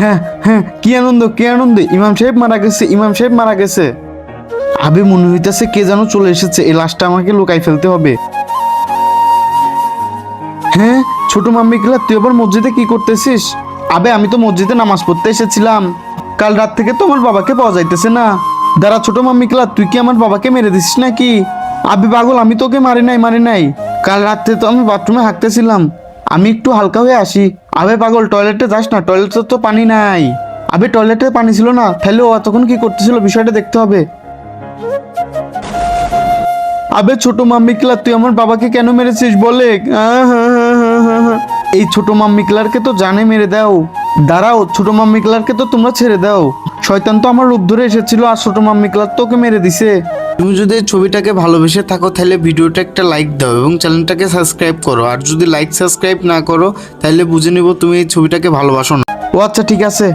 হ্যাঁ হ্যাঁ কি আনন্দ কি আনন্দ? ইমাম সাহেব মারা গেছে, ইমাম সাহেব মারা গেছে। আবে, মনে হইতেছে কে যেন চলে এসেছে, এই লাশটা আমাকে লুকাই ফেলতে হবে। হ্যাঁ ছোট মাম্মি কিলা তুই আবার মসজিদে কি করতেছিস? আবে, আমি তো মসজিদে নামাজ পড়তে এসেছিলাম। কাল রাত থেকে তো আমার বাবাকে পাওয়া যাইতেছে না। দাঁড়া, ছোট মাম্মি কিলা তুই কি আমার বাবাকে মেরে দিছিস নাকি? আবে, পাগল, আমি তোকে মারি নাই মারি নাই। কাল রাত্রে তো আমি বাথরুমে হাঁকতেছিলাম আমি একটু হালকা হয়ে আসি। আবে পাগল টয়লেটে যাস না টয়লেটে তো পানি নাই। আবে টয়লেটে পানি ছিল না, তাহলে ও এতক্ষণ কি করতেছিল বিষয়টা দেখতে হবে। আবে ছোট মাম্মিকলা, তুই আমার বাবাকে কেন মেরেছিস বলে? এই ছোট মাম্মিকলারকে তো জানে মেরে দাও। দাঁড়াও, ছোট মাম্মিকলারকে তো তোমরা ছেড়ে দাও। শয়তান তো আমার রূপ ধরে এসেছিল আর ছোট মাম্মি ক্লাব তোকে মেরে দিছে। তুমি যদি এই ছবিটাকে ভালোবেসে থাকো তাহলে ভিডিওটা একটা লাইক দাও এবং চ্যানেলটাকে সাবস্ক্রাইব করো। আর যদি লাইক সাবস্ক্রাইব না করো তাহলে বুঝে নিব তুমি এই ছবিটাকে ভালোবাসো না। ও আচ্ছা ঠিক আছে।